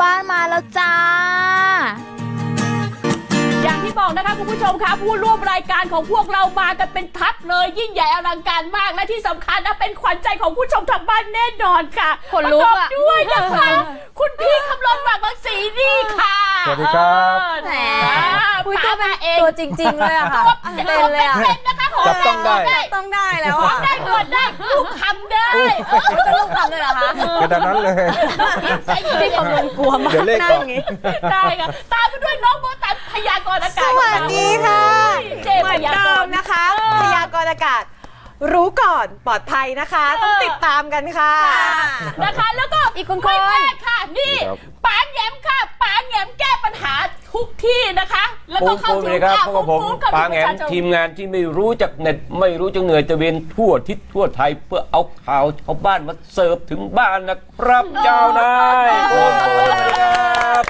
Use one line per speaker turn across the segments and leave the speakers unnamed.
บ้านมาแล้วจ้าา
งที่บอกนะคะคุณผู้ชมคะผู้ร่วมรายการของพวกเรามากันเป็นทัพเลย ยิ่งใหญ่อลังการมากและที่สำคัญนะเป็นขวัญใจของผู้ชมทางบ้านแน่นอนค่ะ
ขนลุก
ด้วยนะคะ คุณพี่คำลอนหากบางสีนี่ค่ะ
สวัสดีครับ
แหม
คุยตัวมาเอง
ตัวจริง ๆ เลยอะค่ะเป็นเลยอะ
จับต้องได้
ต้องได้แล้ว
อะได้กดได้ลูกคำได้
จะลูกคำเลยเหรอคะ
กระดานนั้นเลย
พี่คำลอนกลัวมาก
เดี๋ยวเลข
ต่
ได้ค่ะตามไปด้วยน้องโบตันพยากรณ์อากาศาศ
สวัสดีค่ะ
เจ็บ
เหมือนเดิมนะคะพยากรณ์อากาศ รู้ก่อนปลอดภัยนะคะ ต้องติดตามกันค่ะ
นะคะแล้วก็
อีกคน
ไม่ค่ะนี่ป๋าแย้มค่ะป๋าแย้มแก้ปัญหาทุกที่นะคะ แล้วก็เข้าถึง
ครัพวกผม
ป๋า
แย้มทีมงานที่ไม่รู้จักเน็ตไม่รู้จักเหนื่อยจะเวียนทั่วทิศทั่วไทยเพื่อเอาข่าวชาวบ้านมาเสิร์ฟถึงบ้านนะครับเจ้านายคุณ
คุณครับ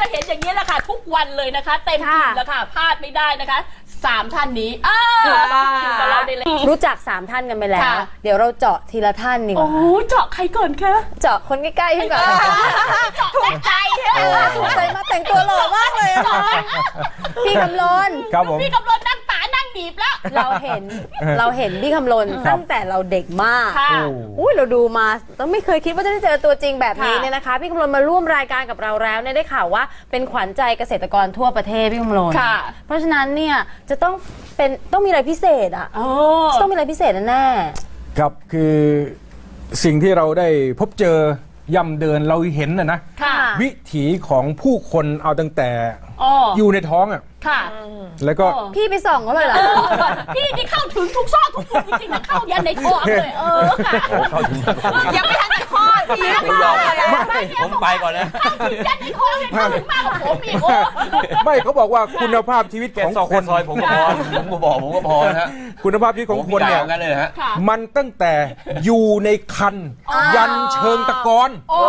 จะเห็นอย่างนี้แหละค่ะ ทุกวันเลยนะคะ เต็มทีแล้วค่ะพลาดไม่ได้นะคะสามท่านนี้อ้า
อ
ยกับเราได้
รู้จักสามท่านกันไปแล้ว เดี๋ยวเราเจาะทีละท่านหนี่
โอ้เจาะใครก่อนคะ
เจาะคนใกล้ๆ
ที่แบบถูกใจ
ถูกใจมาแต่งตัวหล่อมากเลยพี่กำล
อน
พี่กำลอนนั่งตานั่ง บีบแล้ว
เราเห็นเราเห็นพี่คำลนตั้งแต่เราเด็กมาก
อ้
อุ้ยเราดูมาต้องไม่เคยคิดว่าจะได้เจอตัวจริงแบบนี้เนี่ยนะคะ พี่คำลนมาร่วมรายการกับเราแล้วเนี่ยได้ข่าวว่าเป็นขวัญใจเกษตรกรทั่วประเทศพี่คำลน
ค่ะ
เพราะฉะนั้นเนี่ยจะต้องเป็นต้องมีอะไรพิเศษอะต้องมีอะไรพิเศษแน่
ครับคือสิ่งที่เราได้พบเจอ ย่ำเดินเราเห็นนะนะวิถีของผู้คนเอาตั้งแต่
ออ
ยู่ในท้องอะ่ะ แล้วก็
พี่ไปส่องเขาเลยเหรอ
พี่นี่เข้าถึงทุกซอกทุกมุมจริงๆนะเข้ายันในท้องเลยเออค่ะยังไม่ทัน ผมยอม
ไม่ผมไปก่อนนะ
ยัดอีกคนหนึ่งมากกว่าผมอีก
ไม่เขาบอกว่าคุณภาพชีวิตของคน
ซอยผมก็พอผมก็บอกผมก็พอนะ
คุณภาพชีวิตของคนเนี่ย
มัน
ตั้งแต่อยู่ในคัน ยันเชิงตะกอน
โอ้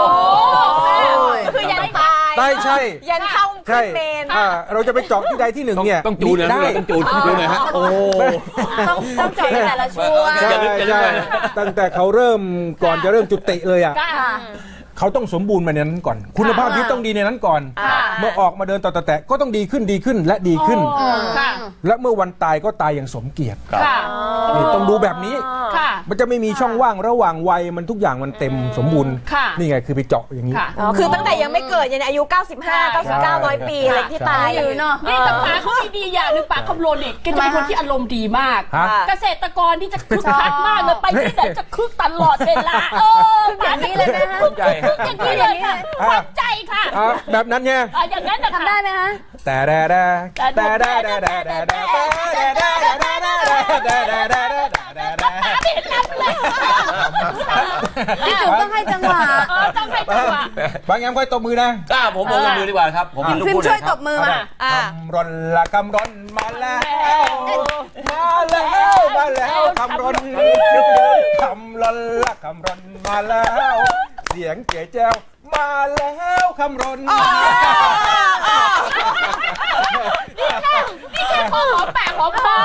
คือยันตา
ได้ใช่
ยันเข้า
ใช่ขึ้นเมนเราจะไปจอะที่ใดที่หนึ่งเนี่ย
ต้องจูนนะ
ไต้
องจูนจูนหน่ยฮะโอ้
ต้องต้องเจาแต่ละช่วง
ใช่าย่า
ใช่ตั้งแต่เขาเริ่มก่อนจะเริ่มจุติเลยอะ เขาต้องสมบูรณ์มาในนั้นก่อน คุณภาพชีวิตต้องดีในนั้นก่อนเมื่อออกมาเดินต่อแต่ก็ต้องดีขึ้นดีขึ้นและดีขึ้นและเมื่อวันตายก็ตายอย่างสมเกียรติต้องดูแบบนี้มันจะไม่มีช่องว่างระหว่างวัยมันทุกอย่างมันเต็มสมบูรณ์นี่ไงคือไปเจาะอย่างนี้
คื
อตั้งแต่ยังไม่เกิดยันอายุ 95 99 100 ปีอะไรที่ตาย
อยู่เนาะ
นี่แต่ป๋าเขามีดีอย่างหนึ่งป๋กคำโลนิกแกจะเป็นคนที่อารมณ์ดีมากเกษตรกรที่จะคึกคักมากเลยไปที่ไหนจะคึกตลอดเวลาเออ
ป๋าจะ
คึก
คักอย่างนี้เลยค่ะวัดใจค่ะ
อะแบบนั้นไง
อะอย่างนั้นนะ
ทำได้ไหมคะ
แต่แดแดแต่แดแดแดแดแดแต่แดแดแดแดแดแดแดแดแดไม่เห็นรับเลยพี่จุ๊บต้องให้จังหวะ
เออต้องให้จังหวะ
บางแงมค่อยตบมือนะ
อ่าผมตบมือดีกว่าครับ ผม
เป็น
ลูก
พิม
พ์
ช่วยต
บ
มือมาอะ
กำรนละกำรนมาแล้วมาแล้วมาแล้วกำรนกำรนละกำรนมาแล้ว สียงเจ๋แจ้วมาแล้วคำรน
นี่แค่พอหอมแปากหอมคอ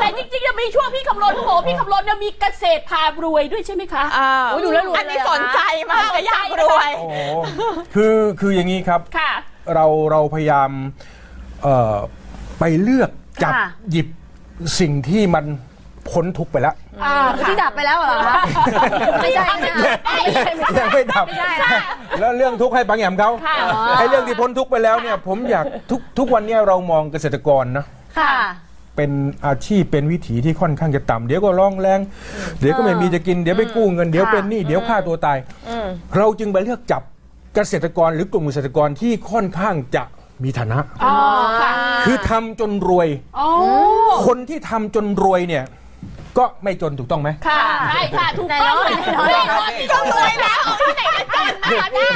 แต่จริงๆยังมีช่วงพี่คำรณโหพี่คำรณเนี่ยมีเกษตรพารวยด้วยใช่ไหมคะ
อ่า
โอ้ยดูแล้วรวย
อันนี้
เลยเหร
ส
อคะ
นใจมากเลยอยากรวย
โอ้โหคือคืออย่างนี้ครับ
ค่ะ
เราเราพยายามเอ่อไปเลือกจับ
ค่ะ
หยิบสิ่งที่มัน พ้นทุกข์ไปแล้ว
อ่า
ที่ดับไปแล้วเหรอคะไม่ใช่ไม่ใช่ไม่ใช่ไม่ใช่
ยังไม่ดับ
ไม่ใช่ค่ะ
แล้วเรื่องทุกข์ให้บางแอมเขา
ค่ะ
ไอ้เรื่องที่พ้นทุกข์ไปแล้วเนี่ย ผมอยากทุกทุกวันเนี้เรามองเกษตรกรนะ
ค่ะ
เป็นอาชีพเป็นวิถีที่ค่อนข้างจะต่ำเดี๋ยวก็ร้องแรง เดี๋ยวก็ไม่มีจะกินเดี๋ยวไปกู้เงินเดี๋ยวเป็นหนี้เดี๋ยวฆ่าตัวตาย เราจึงไปเลือกจับเกษตรกรหรือกลุ่มเกษตรกรที่ค่อนข้างจะมีฐานะ
อ๋อค่ะ
คือทำจนรวย
อ๋อ
คนที่ทำจนรวยเนี่ย ก็ไม่จนถูกต้องไหม
ค่ะใช่ค่ะถูกต้อง
ไหน
ค่ะ
ๆๆๆ
แน่นอนที่ต้องรวยแล้วเอาที่ไหนจะจนนะคะเนี่ย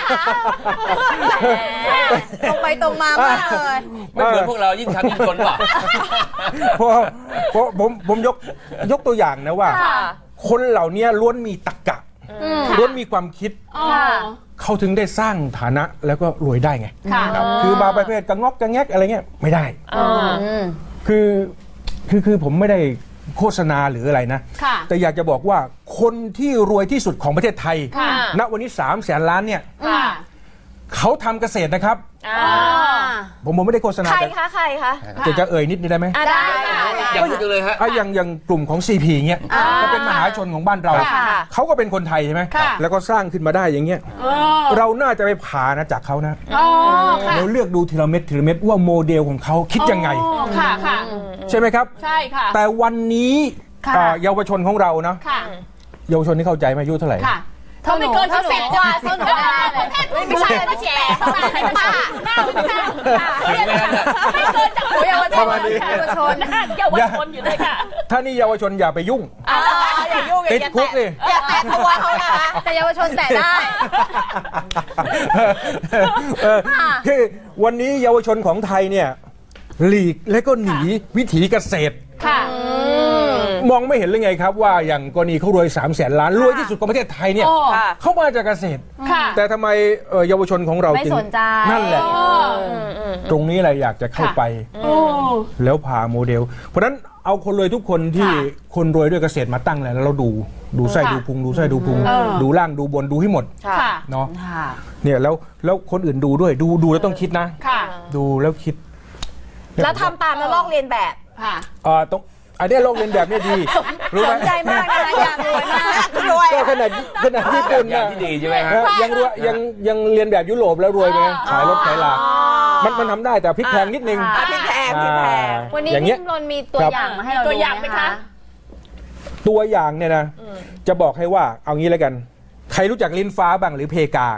ตรงไปตรงมามากเลย
ไม่เหมือนพวกเรายิ่งทำยิ่งจนว่ะ
เพราะเพราะผมผมยกยกตัวอย่างนะว่า
ค่ะ
คนเหล่านี้ล้วนมีตรรกะล้วนมีความคิด
อ๋อ
เขาถึงได้สร้างฐานะแล้วก็รวยได้ไง
ค่ะ
คือมาประเภทกระงอกกระแงกอะไรเงี้ยไม่ได้
อ๋อ
คือคือคือผมไม่ได้ โฆษณาหรืออะไรนะ
ค่ะ
แต่อยากจะบอกว่าคนที่รวยที่สุดของประเทศไทย
ค่ะ
ณวันนี้3ามแสนล้านเนี่ย
ค่ะ
เขาทำเกษตรนะครับผมผมไม่ได้โฆษณา
ใคร
แต่
คะใครคะ
จะจะเอ่ยนิดนึงได้ไหม
อะได้ค่ะ
อยากพูดจังเลยฮะ
อะอย่างอย่างกลุ่มของ CP เงี้ยก็เป็นมหาชนของบ้านเรา
ค่ะ
เขาก็เป็นคนไทยใช่ไหม
ค่ะ
แล้วก็สร้างขึ้นมาได้อย่างเงี้ย
เออ
เราน่าจะไปผ่านะจากเขานะ
อ๋อค่ะ
เราเลือกดูทีละเม็ดทีละเม็ดว่าโมเดลของเขาคิดยังไง
อ๋อค่ะค่ะ
ใช่ไหมครับ
ใช่ค่ะ
แต่วันนี้
ค่ะ
อ่าเยาวชนของเรานะ
ค่ะ
เยาวชนที่เข้าใจไหมอายุเท่าไหร่
ค่ะ เขาไม่เกินเขาสิบกว่า
เท่าหนูได้เลย
ไม่ใช่ไม่ใช่ป้าเป็นป้า
หน้าไม่ใช่ค่ะไม่เกินจากหัวเยาวช
ประ
น
มาณนี้
เยาวชนนะคะเยาวชนอยู่เลยค่ะ
ถ้านี่เยาวชนอย่าไปยุ่ง
อ่าอย่ายุ่งอย่า
ติดคุกดิ
อย่าแตะตัวเขานะคะ
แต่เยาวชนแตะได้
เออคือวันนี้เยาวชนของไทยเนี่ยหลีกและก็หนีวิถีเกษตร
ค่ะ
มองไม่เห็นเลยไงครับว่าอย่างกรณีเขารวย3 0 0แสนล้านรวยที่สุดของประเทศไทยเนี่ย
โอ้
ค่ะ
เขามาจากเกษตร
ค่ะ
แต่ทำไมเอ่อเยาวชนของเรา
ไม่
จึง
สนใจ
นั่นแหละ ตรงนี้แหละอยากจะเข้าไป
โอ้
แล้วพาโมเดล เพราะฉะนั้นเอาคนรวยทุกคนที่
ค่ะ
คนรวยด้วยเกษตรมาตั้งแล้วเราดูดูไส้
ค่ะ
ดูพุงดูไส้ดูพุง
เออ
ดูล่างดูบนดูให้หมด
ค่ะ
เนาะ
ค่ะ
เนี่ยแล้วแล้วคนอื่นดูด้วยดูดูแล้วต้องคิดนะ
ค่ะ
ดูแล้วคิด
แล้วทำตามแล้วลอกเรียนแบบ
ค่ะ
เอ่อต้องอันเนี้ยโลกเรียนแบบเนี้ดี รู้
ส
ไหม
นใจมากนะคะอยากรวยมากรวย
ก็ขนาดขนาดญี่ปุ่น
อย่า
นะ
งที่ดีใช่ไหมฮะ
ฮะยังรวยยังยังเรียนแบบยุโรปแล้วรวยไหมขายรถขายลามันมันทำได้แต่พริกแพงนิดนึง
อะพริกแพงพริกแพง
วันนี้
อย่างเงี้
พี่
ย
มนมีตัว
ครับ
อย่างมาให้เรา
ตัว
ดู
อย่างไหมคะ
ตัวอย่างเนี่ยนะจะบอกให้ว่าเอางี้แล้วกัน ใครรู้จักลิ้นฟ้าบ้างหรือเพกา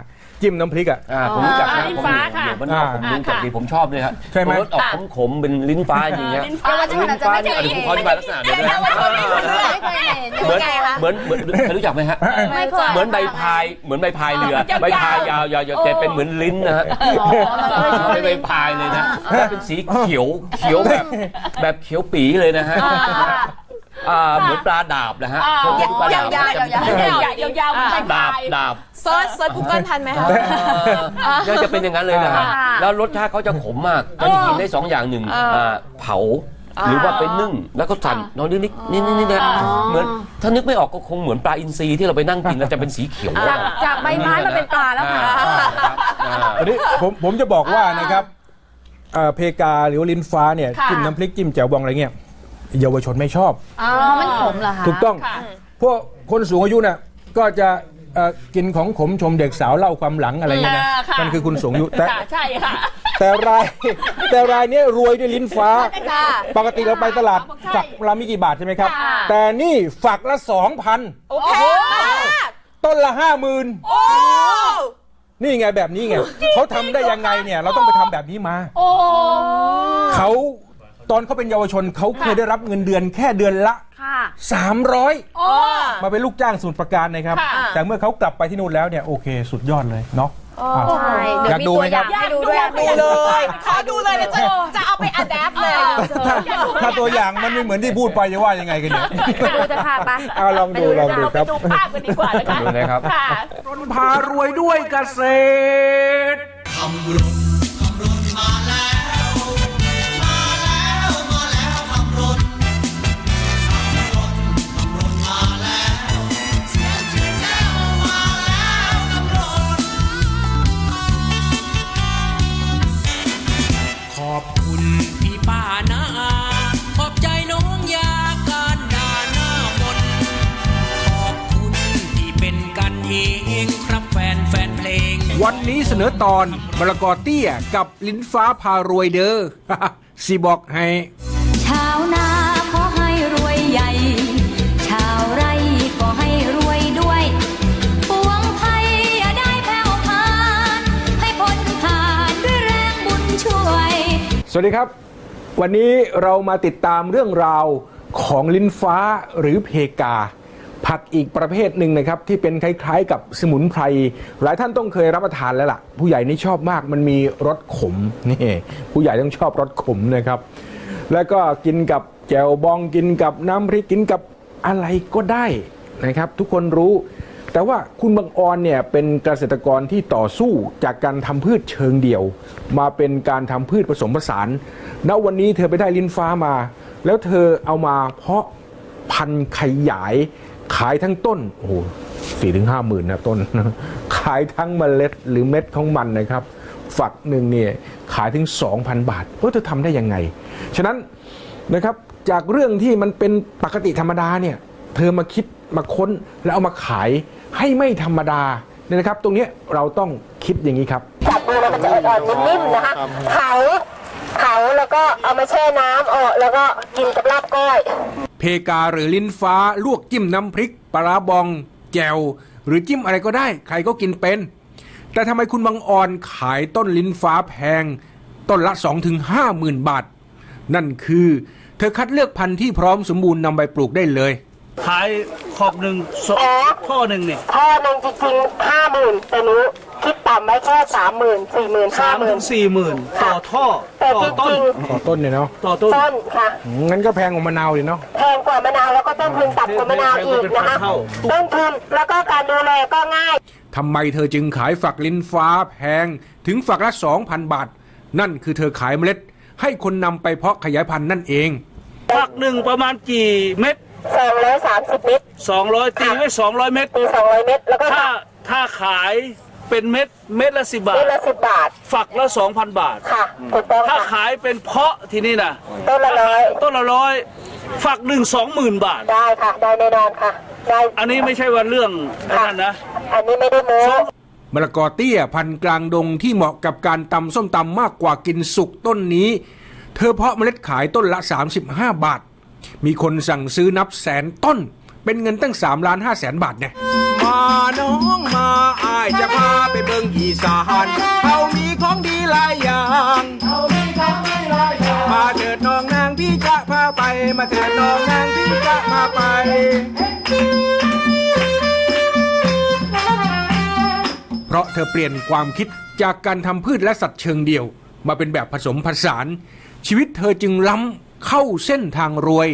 จิ้มน้ำพริกอะ
อ่าผมรู้จัก
อ่า
นะ
ลิ้น
ผม
ฟ้าค่ะ
เดี๋ยวมันนอกผมรู้จักดีผมชอบเลยฮะ
ใช่ไหม
รสออกขมๆเป็นลิ้นฟ้าจริงๆฮะ
ลิ้นฟ้า
เยาวชนอาจจะไม่เคย
ลิ้
เห็
น
น
ฟ้านี่ขออธิบายลักษณะเดี๋ยวนะ
ไม่เคยเห็น
เหมือน
ไงคะ
เหมือนเหมือนเคยรู้จักไหมฮะ
ไม่เคย
เหมือนใบพายเหมือนใบพายเรือใบพายยาวๆแต่เป็นเหมือนลิ้นนะฮะไม่ใบพายเลยนะแต่เป็นสีเขียวเขียวแบบแบบเขียวปีเลยนะฮะ อ่าเหมือนปลาดาบนะฮะ
อ่า
เคยกินปลาดาบ
ยาวๆ
จะมี
ยาวๆยาวๆเป็น
ดาบ
ลาย
ดาบ
เซิร์ชเซิร์ชกูเกิลทันไหมคะ
น่าจะเป็นอย่างนั้นเลยนะฮะ
ค่ะ
แล้วรสชาติเขาจะขมมากจะกินได้สองอย่างหนึ่งอ่าเผาหรือว่าไปนึ่งแล้วก็สั่นน้อยนิดนิดนิดนิดนะเหมือนถ้านึกไม่ออกก็คงเหมือนปลาอินทรีที่เราไปนั่งกินแล้วจะเป็นสีเขียว
จากจากใบไม้มาเป็นปลาแล้วค่ะ
อ่าครับอ่า
อันนี้ผมผมจะบอกว่านะครับเอ่อเพกาหรือว่าลิ้นฟ้าเนี่ย
ค่ะ
จิ้มน้ำพริกจิ้มแจ่วบองอะไรเงี้ย เยาวชนไม่ชอบ
อ๋อ
มันขมเหรอคะ
ถูกต้อง
ค่ะ
พวกคนสูงอายุน่ะก็จะเอ่อกินของขมชมเด็กสาวเล่าความหลังอะไรเงี้ยนะ
อ่าค่ะ
มันคือคุณสูงอายุแต่
ค่ะใช่ค่ะ
แต่ราย แต่รายเนี้ยรวยด้วยลิ้นฟ้า
ค่ะ
ปกติเราไปตลาด
ใช่
ฝักเรามีกี่บาทใช่ไหมครับ
ค่ะ
แต่นี่ฝักละสองพัน
โอเคมาก
ต้นละห้าหมื่น
โอ้
นี่ไงแบบนี้ไงเขาทำได้ยังไงเนี่ย เราต้องไปทำแบบนี้มา
โอ้
เขา ตอนเขาเป็นเยาวชนเขาเคยได้รับเงินเดือนแค่เดือนละ
ค่ะ
300
โอ้
มาเป็นลูกจ้างสมุดประการนะครับ
ค่ะ
แต่เมื่อเขากลับไปที่นู่นแล้วเนี่ยโอเคสุดยอดเลยเนาะอะ
ใช่ เดี๋
อยยาวก
มี
ดู
ตัว
ไหม
อ
ครั
ย่า
บ
งให้ดูด้วย
ดูเลย ขอดูเลยเดี๋ยวจะจะเอาไปอัดแอปเลย
ถ้าถ้าตัวอย่างมันไม่เหมือนที่พูดไปจะว่ายังไงกันเนี่ย
ไปดูจะพาไป
เอาลองดูลองดู
เรา
ค
ไป
รับ
ดูภาพกันดีกว่านะคะ
ดูเลยครับ
ค่ะ
รนพารวยด้วยเกษตร
ข
วันนี้เสนอตอนมรกอเตี้ยกับลิ้นฟ้าพารวยเด้อสีบอกให้
ชาวนาขอให้รวยใหญ่ ชาวไร่ก็ให้รวยด้วยปวงไทยอย่าได้แผ่วพานให้พ้นผ่านด้วยแรงบุญช่วย
สวัสดีครับ วันนี้เรามาติดตามเรื่องราวของลิ้นฟ้าหรือเพกา ผักอีกประเภทหนึ่งนะครับที่เป็นคล้ายๆ กับสมุนไพรหลายท่านต้องเคยรับประทานแล้วล่ะ ผู้ใหญ่นี่ชอบมากมันมีรสขมนี่ผู้ใหญ่ต้องชอบรสขมนะครับ แล้วก็กินกับแจ่วบองกินกับน้ำพริกกินกับอะไรก็ได้นะครับ ทุกคนรู้แต่ว่าคุณบางออนเนี่ยเป็นเกษตรกรที่ต่อสู้จากการทำพืชเชิงเดี่ยว มาเป็นการทำพืชผสมผสาน ณ วันนี้เธอไปได้ลิ้นฟ้ามา แล้วเธอเอามาเพาะพันธุ์ขยาย ขายทั้งต้นโอ้โหสี่ถึงห้าหมื่นนะต้นขขายทั้งเมล็ดหรือเม็ดของมันนะครับ ฝักหนึ่งเนี่ยขายถึง 2,000 บาทเออเธอทำได้ยังไง ฉะนั้นนะครับจากเรื่องที่มันเป็นปกติธรรมดาเนี่ยเธอมาคิดมาค้นแล้วเอามาขายให้ไม่ธรรมดาเนี่ยนะครับ ตรงเนี้ยเราต้องคิดอย่างนี้ครับ
จับดูแล้วมันจะอ่อนๆนิ่มๆนะคะเผาเผาแล้วก็เอามาแช่น้ำออกแล้วก็กินกับลาบก้อย
เพกาหรือลิ้นฟ้า ลวกจิ้มน้ำพริกปลาร้าบอง แจวหรือจิ้มอะไรก็ได้ ใครก็กินเป็น แต่ทำไมคุณบางออนขายต้นลิ้นฟ้าแพง ต้นละ2-5ถึง5หมื่นบาท นั่นคือเธอคัดเลือกพันธุ์ที่พร้อมสมบูรณ์นำไปปลูกได้เลย
ขายขอบหนึ่งส
อ๋อ
ท่อหนึ่งเนี่ย
ท่อหนึ่งจริงๆห้าหมื่นแต่หนู คิดต่ำไว้แค่สามหมื่นสี่หมื่นห้า
สาม
หมื่
ถึ
น
งสี่หมื่นต่อท่อ
แต่
ต่อ
จ
ต้น
ริง
ขอต้นเนี่ยเนาะ
ต่อต้น
ๆต้นค่ะ
อืมงั้นก็แพงกว่ามะนาวดิเนาะ
แพงกว่ามะนาวแล้วก็ต้นทุนต่ำกว่ามะนาวอีกนะคะ
เท่า
ต้นทุนแล้วก็การดูแลก็ง่าย
ทำไมเธอจึงขายฝักลิ้นฟ้าแพงถึงฝักละ 2,000 บาท นั่นคือเธอขายเมล็ด ให้คนนำไปเพาะขยายพันธุ์นั่นเอง
ฝักหนึ่งประมาณกี่เม็ด
สองร้อยสามสิบเมตร
สองร้อยตีไว้สองร้อยเม็ด
ตีสองร้อยเมตร แล้วก็
ถ้าถ้าขาย เป็นเม็ดเม็ดละสิบบา
เม
ท
ตรละสิบบาท
ฝักละสองพันบาท
ค่ะถูกต้อง
ถ้า
ค่ะ
ขายเป็นเพาะที่นี่นะ
ต้นละร้อย
ต้นละร้อยฝักหนึ่งสองหมื่นบาท
ได้ค่ะ ได้แน่นอนค่ะ ได้
อันนี้ไม่ใช่ว่าเรื่องไอ้
ค่ะ
นั่นนะ
อันนี้ไม่ได้โม้
มะละกอเตี้ยพันธุ์กลางดงที่เหมาะกับการตำส้มตำมากกว่ากินสุกต้นนี้ เธอเพาะเมล็ดขายต้นละ 35 บาท มีคนสั่งซื้อนับแสนต้น เป็นเงินตั้ง3ล้าน5แสนบาทเนี่ยมาน้องมาอายจะพาไปเบิงอีสานเขามีของดีหลายอย่างมาเถิดน้องนางพี่จะพาไปมาเถิดน้องนางพี่จะพาไปเพราะเธอเปลี่ยนความคิดจากการทำพืชและสัตว์เชิงเดี่ยว มาเป็นแบบผสมผสาน ชีวิตเธอจึงล้ำเข้าเส้นทางรวย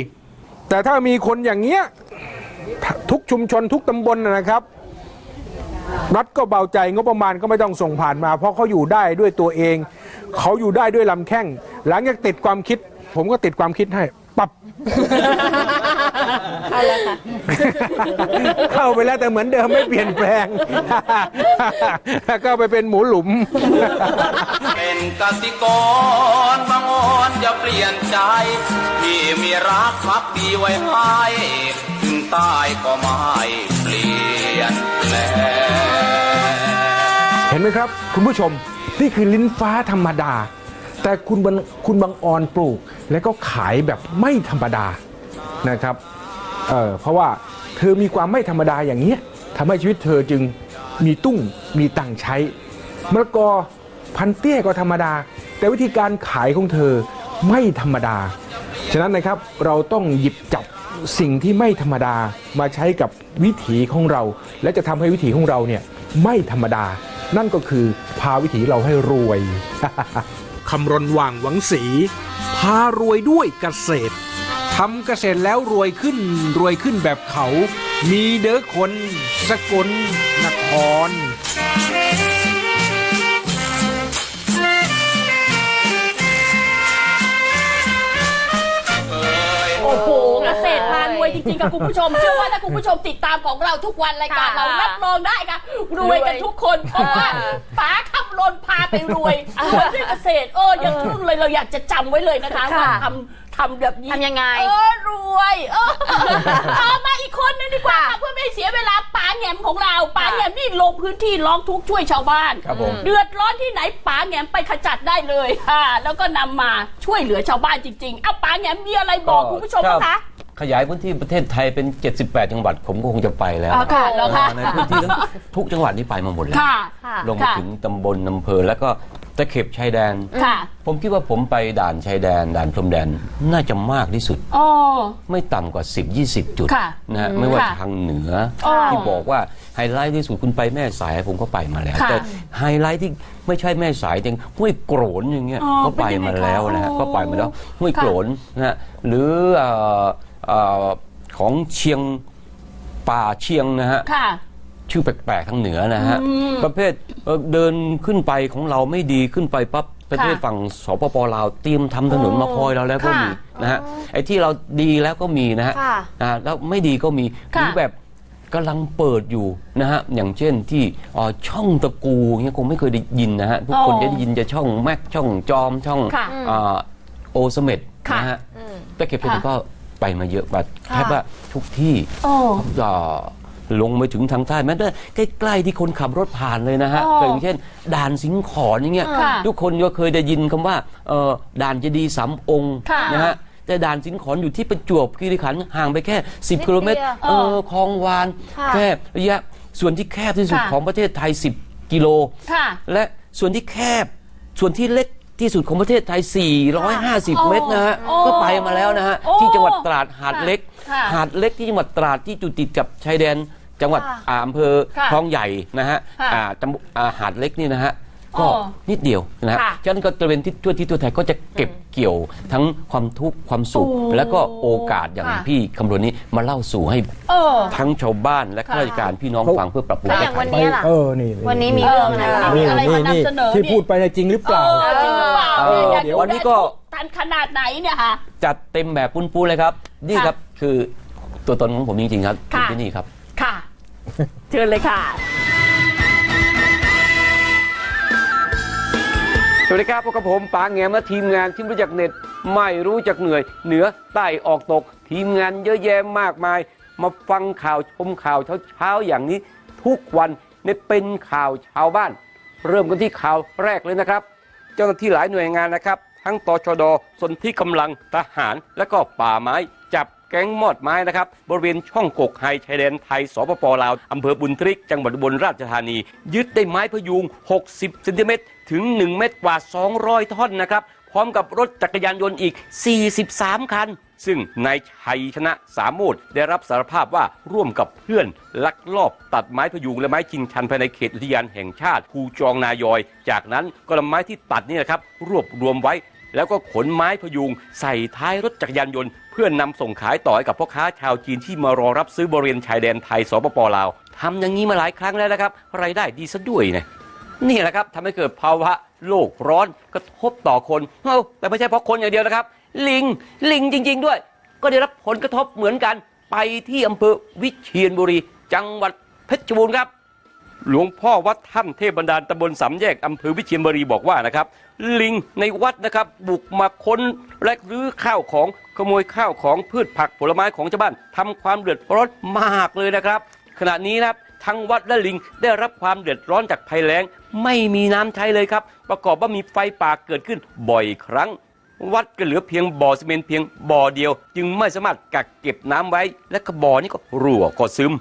แต่ถ้ามีคนอย่างเงี้ย ทุกชุมชนทุกตำบลนะนะครับ รัฐก็เบาใจงบประมาณก็ไม่ต้องส่งผ่านมา เพราะเขาอยู่ได้ด้วยตัวเอง เขาอยู่ได้ด้วยลำแข้งหลังจากติดความคิด ผมก็ติดความคิดให้ปับเข้าไปแล้วแต่เหมือนเดิมไม่เปลี่ยนแปลง ก็ไปเป็นหมูหลุม
เป็นกสิกรบางออนอย่าเปลี่ยนใจ ที่มีรักพักดีไว้ให้ถึง ตายก็ไม่เปลี่ยนแปลง
เห็นไหมครับ คุณผู้ชมนี่คือลิ้นฟ้าธรรมดา แต่คุณบังคุณบางออนปลูก แล้วก็ขายแบบไม่ธรรมดานะครับเเพราะว่าเธอมีความไม่ธรรมดาอย่างเงี้ทำให้ชีวิตเธอจึงมีตุ้งมีตังใช้มะละกอพันเตี้ยก็ธรรมดา แต่วิธีการขายของเธอไม่ธรรมดา ฉะนั้นนะครับเราต้องหยิบจับ สิ่งที่ไม่ธรรมดามาใช้กับวิถีของเรา และจะทำให้วิถีของเราเนี่ยไม่ธรรมดา นั่นก็คือพาวิถีเราให้รวยคำรณว่างหวังสีพารวยด้วยเกษตรทำเกษตรแล้วรวยขึ้นรวยขึ้นแบบเขา มีเด้อคนสกลนคร
รวยจริงๆกับคุณผู้ชม เชื่อว่าถ้าคุณผู้ชมติดตามของเราทุกวันรายการ
ค่ะ
เรารับรองได้ค่ะรวยกันทุกคนเพราะว่าป๋าขับรถพาไปรวยรวยด้วยเกษตรเออยังทึ่งเลยเราอยากจะจำไว้เลยนะคะว่าทำทำแบบนี้
ทำยังไง
เออรวยเออเอามาอีกคนนึงดีกว่าค่ะเพื่อไม่ให้เสียเวลาป๋าแหงมของเราป๋าแหงมนี่ลงพื้นที่ร้องทุกข์ช่วยชาวบ้าน
ครับผม
เดือดร้อนที่ไหนป๋าแหงมไปขจัดได้เลยค่ะแล้วก็นำมาช่วยเหลือชาวบ้านจริงๆเอาป๋าแหงมมีอะไรบอกคุณผู้ชมบ้างคะ
ขยายพื้นที่ประเทศไทยเป็น 78 จังหวัดผมก็คงจะไปแล้ว
อ๋อค่ะแล้วค่ะ
ในพื้นที่ทั้งทุกจังหวัดนี้ไปมาหมดแล้ว
ค่ะ
ลงมาถึงตำบลอำเภอแล้วก็ตะเข็บชายแดน
ค่ะ
ผมคิดว่าผมไปด่านชายแดน ด่านพรมแดนน่าจะมากที่สุด
อ๋อ
ไม่ต่ำกว่า 10 20 จุด
ค่ะ
นะฮะไม่ว่า
ค่ะ
ทางเหนือ
อ๋อ
ที่บอกว่าไฮไลท์ที่สุดคุณไปแม่สายผมก็ไปมาแล้ว
ค่ะ
แต่ไฮไลท์ที่ไม่ใช่แม่สายจริงห้วยโกรนอย่างเงี้ย
อ๋อ
ก็ไป
เป็นยังไง
มาแล้วนะฮะ
คะ
ก็ไปมาแล้วห้วย
ค่ะ
โกรนนะฮะหรือเอ่อเอ่อ ของเชียงป่าเชียงนะฮะ
ค่ะ
ชื่อแปลกๆทางเหนือนะฮะ
อืม
ประเภทเอ่อเดินขึ้นไปของเราไม่ดีขึ้นไปปั๊บประเทศ
ค่ะ
ฝั่งสปปลาวเตรียมทำถนน
อ๋อ
มาคอยเราแล้วก็
ค่ะ
มีนะฮะไอ้ที่เราดีแล้วก็มีนะฮะ
ค่ะ
อ่าแล้วไม่ดีก็มีห
ค่ะ
รือแบบกำลังเปิดอยู่นะฮะอย่างเช่นที่เอ่อช่องตะกูเนี่ยคงไม่เคยได้ยินนะฮะทุกคน
อ๋อ
จะได้ยินจะช่องแม็กช่องจอมช่อง
ค่ะ
อ่าโอสเมด
ค่ะ
นะฮะแต่เก็บเพชร
ค่ะ
ก็ ไปมาเยอะแบบแค่ว่าทุกที่
โอ้
ก็ลงไปถึงทางใต้แม้แต่ใกล้ๆที่คนขับรถผ่านเลยนะฮะ
อ๋อ
อย่างเช่น ด่านสิงห์ขอนอย่างเงี้ย
ค่ะ
ทุกคนก็เคยได้ยินคำว่าเอ่อด่านเจดีย์สามองค์
ค่ะ
นะฮะแต่ด่านสิงห์ขอนอยู่ที่ประจวบคีรีขันธ์ห่างไปแค่ 10กิโลเมตร
นิดเดียว
เออคลองวาน
ค่ะ
แค่ระยะส่วนที่แคบที่สุด
ค่ะ
ของประเทศไทย 10 กิโล
ค่ะ
และส่วนที่แคบส่วนที่เล็ก ที่สุดของประเทศไทย 450 เมตรนะฮะ
โอ้
ก็ไปมาแล้วนะฮะ
โอ้
ที่จังหวัดตราดหาดเล็ก
ค่ะ
หาดเล็กที่จังหวัดตราดที่จุดติดกับชายแดนจังหวัด
ค่ะ
อ่าอำเภอ
ค่ะ
คลองใหญ่นะฮะ
ค่ะ
อ่าตำบลอ่าหาดเล็กนี่นะฮะ ก็
อ๋อ
นิดเดียวนะฮะ
ค่ะ
ฉะนั้นก็จะเป็นที่ทั่วที่ทั่วไทยก็จะเก็บเกี่ยวทั้งความทุกข์ความสุข
โอ้
แล้วก็โอกาสอย่าง
ค่ะ
พี่คำรณนี้มาเล่าสู่ให้
เออ
ทั้งชาวบ้านและข้า
ค่ะ
ราชการพี่น้องฟังเพื่อปรับปรุง
แล้วอ
แก้
ย่าง
ไข
วันนี้ล่ะ
เออนี่
วันนี้มีเรื่องอะไรบ้าง
นี่
อะไร
นี่
มานำ
นี่
เสนอ
ที่
นี่
พูดไปเนยจริงหรือเป
เอ
ล่า
อจริงหรือเปล่า
เออ
เนี่ยอยาก
เดี๋ยว
รู้
วันนี้
ได้
ก็
ทันขนาดไหนเนี่ยค่ะ
จัดเต็มแบบปุ้นๆเลยครับ นี่
ค่ะ
ครับคือตัวตนของผมจริงๆครับ
ค่ะ
ที่นี่ครับ
ค่ะ เชิญเลยค่ะ
สวัสดีครับพบกับผมป๋าแงมและทีมงานที่รู้จักเน็ตไม่รู้จักเหนื่อย เหนือใต้ออกตก ทีมงานเยอะแยะมากมาย มาฟังข่าวชมข่าวเช้าๆอย่างนี้ทุกวันในเป็นข่าวชาวบ้าน เริ่มกันที่ข่าวแรกเลยนะครับ เจ้าหน้าที่หลายหน่วยงานนะครับ ทั้งตชดส่วนที่กำลังทหารและก็ป่าไม้ จับแก๊งมอดไม้นะครับบริเวณช่องกกไฮชายแดนไทยสปปลาวอำเภอบุญทริก จังหวัดอุบลราชธานี ยึดได้ไม้พยุง 60 เซนติเมตร ถึง 1 เมตรกว่า 200 ท่อนนะครับ พร้อมกับรถจักรยานยนต์อีก 43 คัน ซึ่งนายชัยชนะสามโมดได้รับสารภาพว่าร่วมกับเพื่อน ลักลอบตัดไม้พยุงและไม้ชิงชันภายในเขตอุทยานแห่งชาติภูจองนายอย จากนั้นก็นำไม้ที่ตัดนี่นะครับรวบรวมไว้แล้วก็ขนไม้พยุงใส่ท้ายรถจักรยานยนต์ เพื่อนนำส่งขายต่อให้กับพ่อค้าชาวจีนที่มารอรับซื้อบริเวณชายแดนไทยสปปลาวทำอย่างนี้มาหลายครั้งแล้วนะครับรายได้ดีซะด้วยนะ นี่แหละครับทำให้เกิดภาวะโลกร้อนกระทบต่อคนเอ้าแต่ไม่ใช่เพราะคนอย่างเดียวนะครับ ลิงลิงจริง ๆ ด้วย ก็ได้รับผลกระทบเหมือนกัน ไปที่อำเภอวิเชียรบุรี จังหวัดเพชรบูรณ์ครับ หลวงพ่อวัดถ้ำเทพบรรดาลตำบลสามแยกอำเภอวิเชียรบุรีบอกว่านะครับ ลิงในวัดนะครับ บุกมาค้นและรื้อข้าวของขโมยข้าวของพืชผักผลไม้ของชาวบ้านทำความเดือดร้อนมากเลยนะครับ ขณะนี้นะครับ ทั้งวัดและลิงได้รับความเดือดร้อนจากภัยแล้ง ไม่มีน้ำใช้เลยครับ ประกอบว่ามีไฟป่าเกิดขึ้นบ่อยครั้ง วัดก็เหลือเพียงบ่อซีเมนต์เพียงบ่อเดียว จึงไม่สามารถกักเก็บน้ำไว้ และก็บ่อนี้ก็รั่วก็ซึม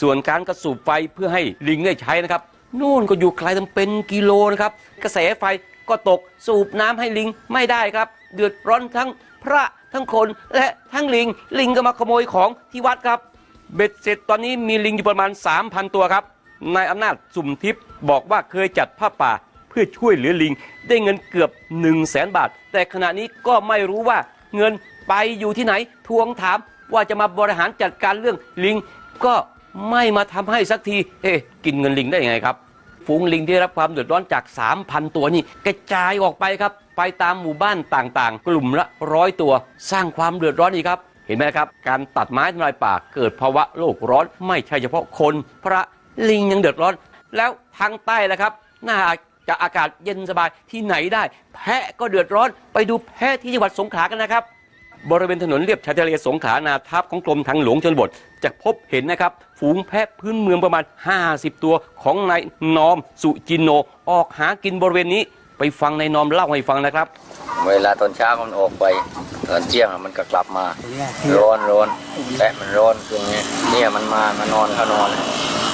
ส่วนการกระสูบไฟเพื่อให้ลิงได้ใช้นะครับนู่นก็อยู่ไกลตั้งเป็นกิโลนะครับ กระแสไฟก็ตกสูบน้ำให้ลิงไม่ได้ครับ เดือดร้อนทั้งพระทั้งคนและทั้งลิง ลิงก็มาขโมยของที่วัดครับ เบ็ดเสร็จตอนนี้มีลิงอยู่ประมาณ 3,000 ตัวครับ นายอำนาจสุ่มทิพย์บอกว่าเคยจัดผ้าป่าเพื่อช่วยเหลือลิง ได้เงินเกือบ 1 0 0 0 0แสนบาท แต่ขณะนี้ก็ไม่รู้ว่าเงินไปอยู่ที่ไหน ทวงถามว่าจะมาบริหารจัดการเรื่องลิง ก็ไม่มาทำให้สักที เอ๊ะกินเงินลิงได้ยังไงครับ ฝูงลิงที่รับความเดือดร้อนจาก 3,000 ตัวนี่กระจายออกไปครับ ไปตามหมู่บ้านต่างๆ กลุ่มละร้อยตัว สร้างความเดือดร้อนอีกครับ เห็นไหมครับ การตัดไม้ทำลายป่าเกิดภาวะโลกร้อน ไม่ใช่เฉพาะคน พระลิงยังเดือดร้อน แล้วทางใต้ละครับน่าจะอากาศเย็นสบายที่ไหนได้ แพะก็เดือดร้อน ไปดูแพะที่จังหวัดสงขลากันนะครับ บริเวณถนนเลียบชายทะเลสงขลานาทับของกรมทางหลวงชนบท จะพบเห็นนะครับฝูงแพะพื้นเมืองประมาณ 50 ตัวของนายนอมสุจินโน ออกหากินบริเวณนี้ ไปฟังนายนอมเล่าให้ฟังนะครับ
เวลาตอนเช้ามันออกไปตอนเที่ยงอะมันก็กลับมาร้อนร้อนแพะมันร้อนตรงนี้เนี่ยมันมามานอนเข้านอน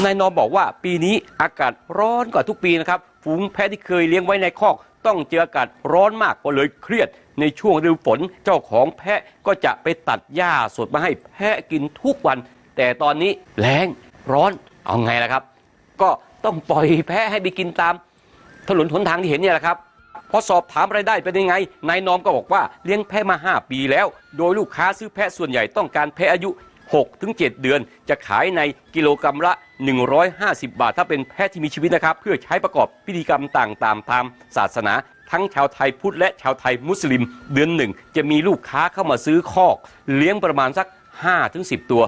นายนอมบอกว่าปีนี้อากาศร้อนกว่าทุกปีนะครับฝูงแพะที่เคยเลี้ยงไว้ในคอกต้องเจออากาศร้อนมากก็เลยเครียด ในช่วงฤดูฝนเจ้าของแพะก็จะไปตัดหญ้าสดมาให้แพะกินทุกวัน แต่ตอนนี้แล้งร้อนเอาไงล่ะครับ ก็ต้องปล่อยแพะให้ไปกินตาม ถนนหนทางที่เห็นเนี่ยแหละครับพอสอบถามรายได้เป็นยังไงนายนอมก็บอกว่าเลี้ยงแพะมา 5 ปีแล้ว โดยลูกค้าซื้อแพะส่วนใหญ่ต้องการแพะอายุ6ถึง7เดือน จะขายในกิโลกรัมละ 150 บาท ถ้าเป็นแพะที่มีชีวิตนะครับ เพื่อใช้ประกอบพิธีกรรมต่างตามตามศาสนา ทั้งชาวไทยพุทธและชาวไทยมุสลิม เดือนหนึ่ง จะมีลูกค้าเข้ามาซื้อคอก เลี้ยงประมาณสัก 5-10 ตัว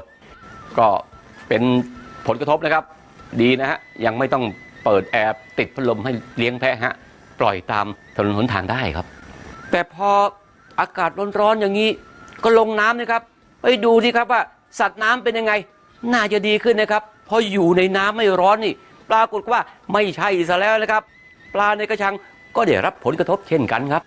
ก็เป็นผลกระทบนะครับ ดีนะฮะยังไม่ต้อง เปิดแอร์ติดพัดลมให้เลี้ยงแพะฮะ ปล่อยตามถนนหนทางได้ครับ แต่พออากาศร้อนๆอย่างนี้ ก็ลงน้ำนะครับ ไปดูสิครับว่าสัตว์น้ำเป็นยังไง น่าจะดีขึ้นนะครับพออยู่ในน้ำไม่ร้อนนี่ ปรากฏว่าไม่ใช่ซะแล้วนะครับ ปลาในกระชังก็ได้รับผลกระทบเช่นกันครับ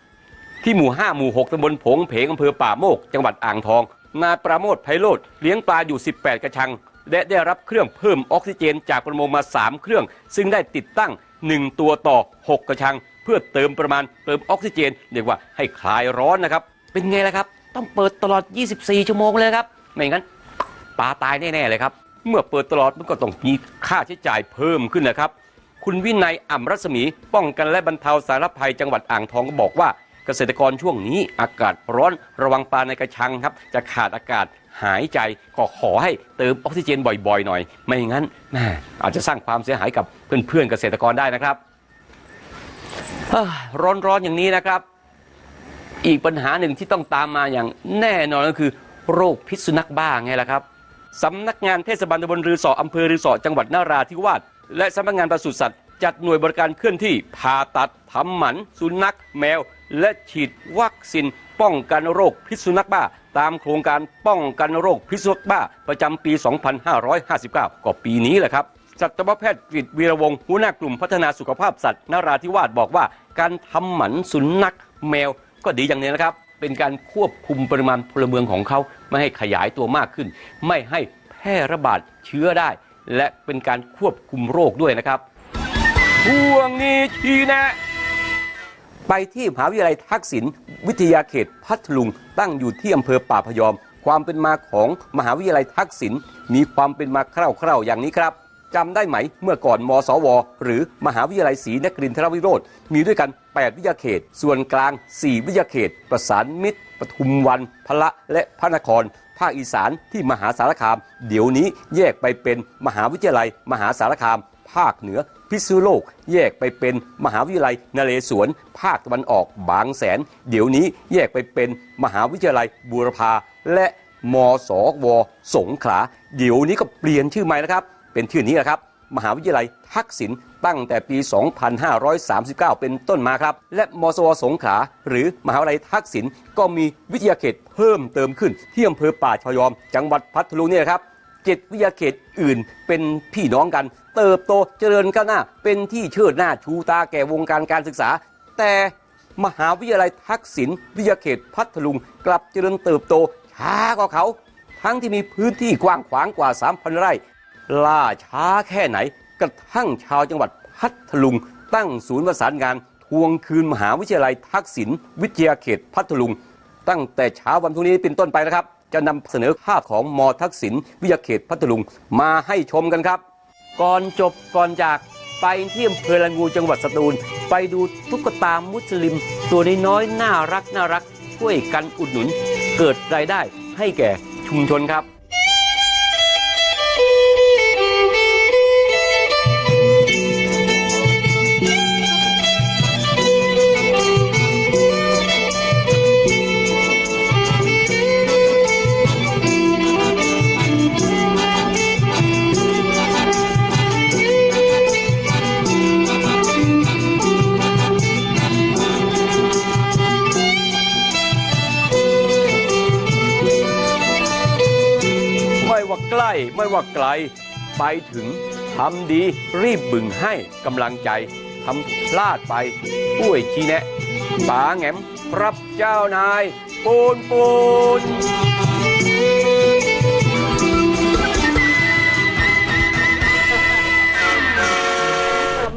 ที่หมู่ 5 หมู่ 6ตำบลผงเพงอำเภอป่าโมก จังหวัดอ่างทองนายประโมทไพโรธเลี้ยงปลาอยู่ 18 กระชัง และได้รับเครื่องเพิ่มออกซิเจนจากประมงมา 3 เครื่อง ซึ่งได้ติดตั้ง 1 ตัวต่อ 6 กระชัง เพื่อเติมประมาณเติมออกซิเจนเรียกว่าให้คลายร้อนนะครับ เป็นไงล่ะครับ ต้องเปิดตลอด 24 ชั่วโมงเลยครับ ไม่งั้นปลาตายแน่ๆเลยครับ เมื่อเปิดตลอดมันก็ต้องมีค่าใช้จ่ายเพิ่มขึ้นนะครับ คุณวินัยอ่ำรัศมีป้องกันและบรรเทาสารภัยจังหวัดอ่างทองก็บอกว่าเกษตรกรช่วงนี้อากาศร้อนระวังปลาในกระชังครับ จะขาดอากาศ หายใจก็ขอให้เติมออกซิเจนบ่อยๆหน่อย ไม่งั้นแม่อาจจะสร้างความเสียหายกับเพื่อนๆเกษตรกรได้นะครับร้อนๆอย่างนี้นะครับ อีกปัญหาหนึ่งที่ต้องตามมาอย่างแน่นอนก็คือ โรคพิษสุนัขบ้าไงล่ะครับสำนักงานเทศบาลตำบลรือสออำเภอรือสอจังหวัดนาราธิวาสและสำนักงานปศุสัตว์จัดหน่วยบริการเคลื่อนที่ผ่าตัดทำหมัน สุนัข แมว และฉีดวัคซีนป้องกันโรคพิษสุนัขบ้า ตามโครงการป้องกันโรคพิษสุนัขบ้าประจำปี 2559 ก็ปีนี้แหละครับสัตวแพทย์กฤษวีรวงศ์หัวหน้ากลุ่มพัฒนาสุขภาพสัตว์นราธิวาสบอกว่า การทำหมันสุนัขแมวก็ดีอย่างนี้นะครับ เป็นการควบคุมปริมาณพลเมืองของเขา ไม่ให้ขยายตัวมากขึ้น ไม่ให้แพร่ระบาดเชื้อได้ และเป็นการควบคุมโรคด้วยนะครับช่วงนี้ชี้แนะ ไปที่มหาวิทยาลัยทักษิณวิทยาเขตพัทลุง ตั้งอยู่ที่อำเภอป่าพยอม ความเป็นมาของมหาวิทยาลัยทักษิณมีความเป็นมาคร่าวๆอย่างนี้ครับจำได้ไหมเมื่อก่อนมสว หรือมหาวิทยาลัยศรีนครินทรวิโรธมีด้วยกัน 8 วิทยาเขต ส่วนกลาง 4 วิทยาเขต ประสานมิตรปทุมวัน พละและพระนคร ภาคอีสานที่มหาสารคาม เดี๋ยวนี้แยกไปเป็นมหาวิทยาลัย มหาสารคาม ภาคเหนือพิษณุโลก แยกไปเป็นมหาวิทยาลัยนเรศวร ภาคตะวันออกบางแสน เดี๋ยวนี้แยกไปเป็นมหาวิทยาลัยบูรพาและมสวสงขลาเดี๋ยวนี้ก็เปลี่ยนชื่อใหม่นะครับ เป็นชื่อนี้แหละครับ มหาวิทยาลัยทักษิณตั้งแต่ปี 2539 เป็นต้นมาครับ และมสวสงขลาหรือมหาวิทยาลัยทักษิณก็มีวิทยาเขตเพิ่มเติมขึ้นที่อำเภอป่าชายอม จังหวัดพัทลุงเนี่ยครับเจ็ดวิทยาเขตอื่นเป็นพี่น้องกัน เติบโตเจริญก้าวหน้า เป็นที่เชิดหน้าชูตาแก่วงการการศึกษา แต่มหาวิทยาลัยทักษิณวิทยาเขตพัทลุง กลับเจริญเติบโตช้ากว่าเขา ทั้งที่มีพื้นที่กว้างขวางกว่า 3,000 ไร่ ล่าช้าแค่ไหน กระทั่งชาวจังหวัดพัทลุง ตั้งศูนย์ประสานงานทวงคืนมหาวิทยาลัยทักษิณวิทยาเขตพัทลุง ตั้งแต่เช้าวันพรุ่งนี้เป็นต้นไปนะครับ จะนำเสนอภาพของมอทักษิณวิทยาเขตพัทลุงมาให้ชมกันครับ ก่อนจบก่อนจากไปที่อำเภอละงูจังหวัดสตูล ไปดูตุ๊กตามุสลิม ตัวน้อยๆน่ารักน่ารักช่วยกันอุดหนุน เกิดรายได้ให้แก่ชุมชนครับ ล้ไม่ว่าไกลไปถึงทำดีรีบบึงให้กำลังใจทำพลาดไปป่วยชี้แนะป๋าแงมรับเจ้านายปูนปูน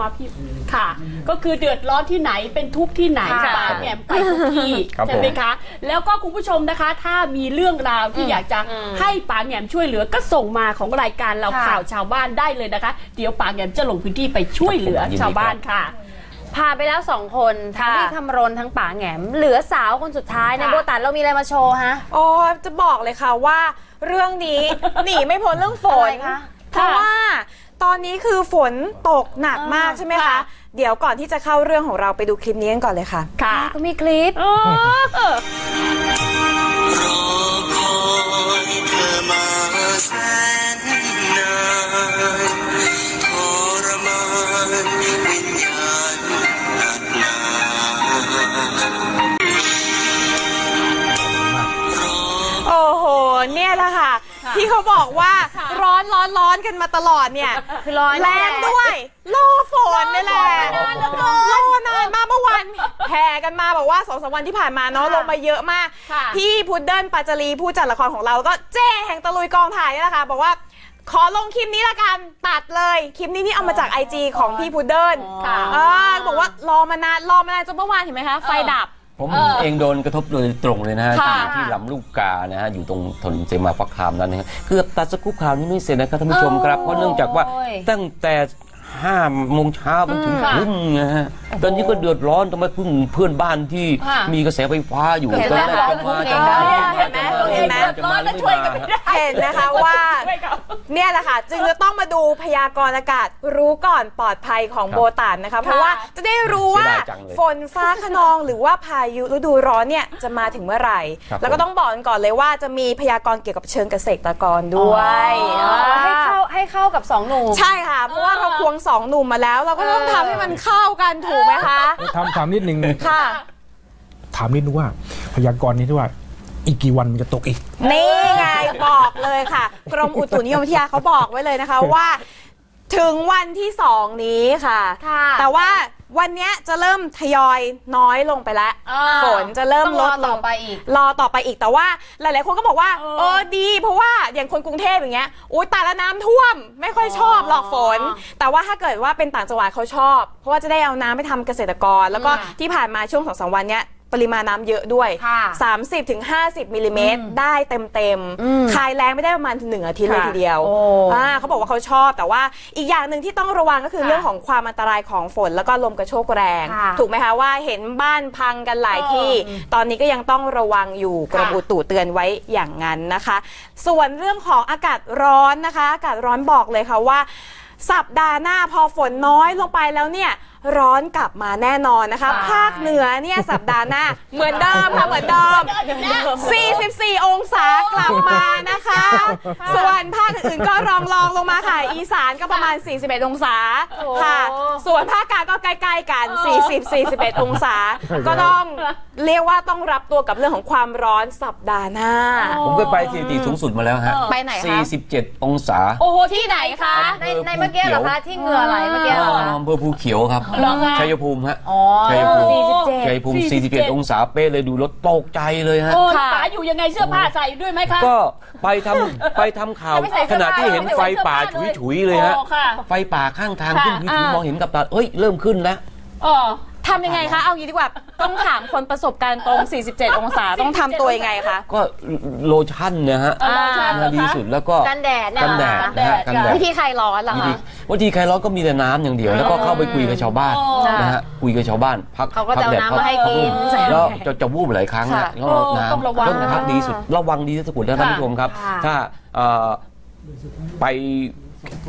มาพี่ค่ะ ก็คือเดือดร้อนที่ไหนเป็นทุกข์ที่ไหน
ค่ะ
ปาแหม่มไปทุกที่
ครับ
ใช่ไหม
ผม
คะ แล้วก็คุณผู้ชมนะคะ ถ้ามีเรื่องราวที่อยากจะให้ป๋าแหม่มช่วยเหลือก็ส่งมาของรายการเรา
ค่ะ
ข่าวชาวบ้านได้เลยนะคะ เดี๋ยวป๋าแหม่มจะลงพื้นที่ไปช่วยเหลือ
ยินดี
ชาวบ้านค่ะ
พาไปแล้วสองคนทั้ง
ค่ะ
พี่คำรณทั้งป๋าแหงม เหลือสาวคนสุดท้ายใน
ค่ะ
โบตันเรามีอะไรมาโชว์ฮะ
โอ้จะบอกเลยค่ะว่าเรื่องนี้ หนีไม่พ้นเรื่องฝน
อะไรคะ
เพราะว่า ตอนนี้คือฝนตกหนักมากใช่ไหมคะ เดี๋ยวก่อนที่จะเข้าเรื่องของเราไปดูคลิปนี้กันก่อนเลยค่ะ
ค่ะ
ก็มีคลิป
Thank.
ที่เขาบอกว่าร้อนร้อนร้อนกันมาตลอดเนี่ย
คือร้อน
แรงด้วยรอฝนนี่แหละรอนานมากเมื่อวานแห่กันมาบอกว่าสองสามวันที่ผ่านมาเนาะลงมาเยอะมาก
ค่ะ
พี่พุดเดิ้ลปาจารีผู้จัดละครของเราแล้วก็เจ้แห่งตะลุยกองถ่ายนี่แหละค่ะบอกว่าขอลงคลิปนี้ละกันตัดเลยคลิปนี้นี่เอามาจากไอจของพี่พุดเดิ้ล
ค่ะ
เออบอกว่ารอมานานรอมานานจนเมื่อวานเห็นไหมคะไฟดับ
ผม
เออ
เองโดนกระทบโดยตรงเลยนะฮะ
ค่ะ
ที่ที่ลำลูกกานะฮะอยู่ตรงถนนเสมาฟักคามนั้นนะฮะเกือบตัดสกู๊ปข่าวนี้ไม่เสร็จนะครับท่านผู้ชมครับ เพราะเนื่องจากว่า
โอ้ย
ตั้งแต่ ห้าโมงเช้ามันถึง
ค่ะ
ทุ่มนะฮะตอนนี้ก็เดือดร้อนทำไมเพิ่งเพื่อนบ้านที่
ค่ะ
มีกระแสไฟฟ้าอยู่
เห็น
ตอน
ไหม
แรกจะมาจะมา
เห็นไหมเห็นไหม
จะมาจะมาจะมาจะมา
เห็นนะคะว่าเนี่ยแหละค่ะ จึงจะต้องมาดูพยากรณ์อากาศรู้ก่อนปลอดภัยของ
ครับ
โบตันนะคะ เพราะว่าจะได้รู้ว่า
เสียดายจังเลย
ฝนฟ้าขนองหรือว่าพายุฤดูร้อนเนี่ยจะมาถึงเมื่อไหร่
ครับ
แล้วก็ต้องบอกกันก่อนเลยว่าจะมีพยากรณ์เกี่ยวกับเชิงเกษตรกรด้วย
อ๋อให้เข้าให้เข้ากับสองหนุ่ม
ใช่ค่ะเพราะว่าเราควงสองหนุ่มมาแล้ว เราก็ต้องทำให้มันเข้ากันถูกไหมคะ
ถามถามนิดนึง
ค่ะ
ถามนิดนึงว่า พยากรณ์นี้ที่ว่า อีกกี่วันมันจะตกอีก
นี่ไงบอกเลยค่ะ กรมอุตุนิยมวิทยาเขาบอกไว้เลยนะคะว่า ถึงวันที่สองนี้ค่ะ
ค่ะ
แต่ว่า วันเนี้ยจะเริ่มทยอยน้อยลงไปแล้ว
อ่า
ฝนจะเริ่ม
ต้อง
ล
รอ
ดล
ต่องไปอีก
รอต่อไปอีกแต่ว่าหลาย ๆ คนก็บอกว่า
เออ
เออดี เพราะว่าอย่างคนกรุงเทพอย่างเงี้ยอุ้ยตายแล้วน้ำท่วม ไม่ค่อยชอบหรอกฝน แต่ว่าถ้าเกิดว่าเป็นต่างจังหวัดเขาชอบ เพราะว่าจะได้เอาน้ำไปทำเกษตรกร แล้วก็
อืม
ที่ผ่านมาช่วงสองสามวันเนี้ย ปริมาณน้ำเยอะด้วย
ค่ะ
30ถึง50มิลลิเมตรได้เต็มเต็มๆ
อืม
คลายแรงไม่ได้ประมาณหนึ่งอาทิตย์เลย
ค่ะ
ทีเดียว
โอ้
อ่าเขาบอกว่าเขาชอบ แต่ว่าอีกอย่างหนึ่งที่ต้องระวังก็คือ
ค่ะ
เรื่องของความอันตรายของฝนแล้วก็ลมกระโชกแรง
ค่ะ
ถูกไหมคะว่าเห็นบ้านพังกันหลายที่ตอนนี้ก็ยังต้องระวังอยู่กรมอุตุเตือนไว้อย่างนั้นนะคะ ส่วนเรื่องของอากาศร้อนนะคะ อากาศร้อนบอกเลยค่ะว่า สัปดาห์หน้าพอฝนน้อยลงไปแล้วเนี่ย ร้อนกลับมาแน่นอนนะคะ ภาคเหนือเนี่ยสัปดาห์หน้า เหมือนเดิมค่ะเหมือนเดิม 44 องศากลับมานะคะ ส่วนภาคอื่นๆก็รองรองๆลงมาค่ะ อีสานก็ประมาณ 41 องศาค่ะ ส่วนภาคกลางก็ใกล้ๆกัน 40-41 องศา ก็ต้องเรียกว่าต้องรับตัวกับเรื่องของความร้อนสัปดาห์หน้า
ผมเคยไปสถิติสูงสุดมาแล้วฮะ
ไปไหนคะ
47 องศา
โอ้โหที่ไหนคะ
ในในเมื่อกี้เหรอคะที่เหงื่อไหลเมื่อกี้เหรอคะ
อำเภอภูเขียวครับ
เหรอคะ
ชัยภูมิฮะ
อ๋อ
ชัยภูมิ
47
ชัยภูมิ 47 องศาเป๊ะเลยดูรถตกใจเลยฮะ
โอ้แล้วป๋าอยู่ยังไงเสื้อผ้าใส่ด้วยไหมคะ
ก็ไปทำไปทำข่าว
ไม่ใส่เสื้
ข
อผ้า
ณะที่เห็นไฟป่า
ไม่ใส่เสื้อผ้า
ฉุยๆเลยฮะ
โอ้ค่ะ
ไฟป่าข้างทาง
ค่ะ
ขึ้นฉุย
อ่า
ๆมองเห็นกับตาเอ้ยเริ่มขึ้นแล้ว
เออ
ทำยังไงคะ เอางี้ดีกว่า ต้องถามคนประสบการณ์ตรง 47 องศา ต้องทำตัวยังไงคะ
ก็โลชั่นเนี่ยฮะ
อ่าใช่เหร
น่า
อ
ดี
คะ
สุดแล้วก็
กันแดดเนี่ย
กันแดด
กันแด
นะฮะ
ด
กันแดด
วิธีใครร้อนเหรอ
วิธี
คะ
วิธีใครร้อนก็มีแต่น้ำอย่างเดียว แล้วก็เข้าไปคุยกับชาวบ้าน
อ๋อ
นะฮะคุยกับชาวบ้านพัก
เขาก็จะเอา
พัแดด
น้ำมาให้กิน
พัแล้วจะจะวูบหลายครั้ง
ค่ะ
นะแล้ว
โอ้
น้ำ
ต้องระวัง
ต้องพักดีสุดระวังดีที่สุดนะท่านผู้ชมครับ
ค่ะ
ถ้าเอ่อไป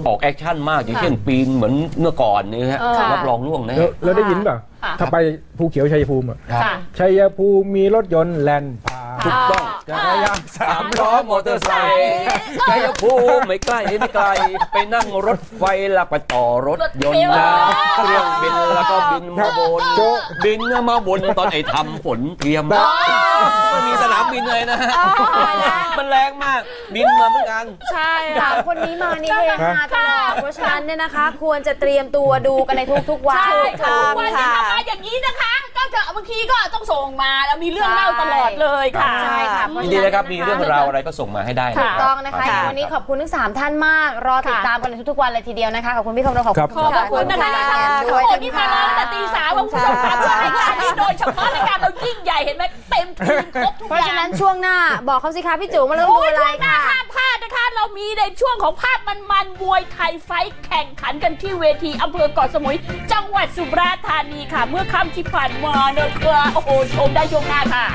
ออกแอคชั่นมากอย่างเช่นปีนเหมือนเมื่อก่อนเนี่ยฮะ
ค่ะ
รับรองล่วงแน่
แล้วแล้วได้ยินป่ะ
ค่ะ
ถ้าไปภูเขียวชัยภูมิอะ
ครับ
ค่ะ
ชัยภูมิมีรถยนต์แล่นผ่าน
ถูกต้อง
จักรยานสาม
ล้
ล้
อ
อ
มอเตอร์ไซค์ชัยภูมิไม่ใกล้ไม่ไกล ไปนั่งรถไฟแลักไปต่อรถยนต์นะเครื่องบินแล้วก็บินมาบน
โจ๊ะ
บินมาบนตอนไอ้ทำฝนเตรียม มันมีสนามบินเลยนะ มันแรงมาก บินมาเหมือนกัน
ใช่
สามคนนี้มานี่เฮฮาตลอดเพราะฉะนั้นเนี่ยนะคะ ควรจะเตรียมตัวดูกันในทุกๆวัน
ใช่
ถูกต้
ค่ะ
อง
วันจะทำมาอย่างนี้นะคะ ก็จะบางทีก็ต้องส่งมาแล้วมีเรื่องเล่าตลอดเลยค่ะ
ใช่ค่ะเพราะ
ยิน
ฉะ
ดี
นั้น
นะครับมีเรื่องราวอะไรก็ส่งมาให้ได้นะ
ถูกต้องนะคะ
รับ
วันนี้ขอบคุณทั้งสามท่านมาก รอติดตามกันในทุกๆวันเลยทีเดียวนะคะขอบคุณพี่คำรณขอบ
ครับ
คุณ
ขอบคุณนะคะ
ขอบคุณ
โอ้
ด้วย
โหนี่มาแล้วตั้งแต่ตีสามคุณผู้ชมค่ะเพื่อรายการนี้โดยเฉพาะรายการเรายิ่งใหญ่เห็นไหมเต็มทีมครบทุก
เพ
อ
ราะ
ย่าง
ฉะนั้นช่วงหน้าบอกเขาสิคะพี่จูมาเริ่ม
โอ้
ดู
ย
อะไร
ช่วงหน้า
ค่ะ
ห้ามพลาดนะคะ เรามีในช่วงของภาพมันๆมวยไทยไฟท์แข่งขันกันที่เวทีอำเภอเกาะสมุย จังหวัดสุราษฎร์ธานีค่ะ เมื่อค่ำที่ผ่านมานะคะโอ้โหชมได้ช่วงหน้าค่ะ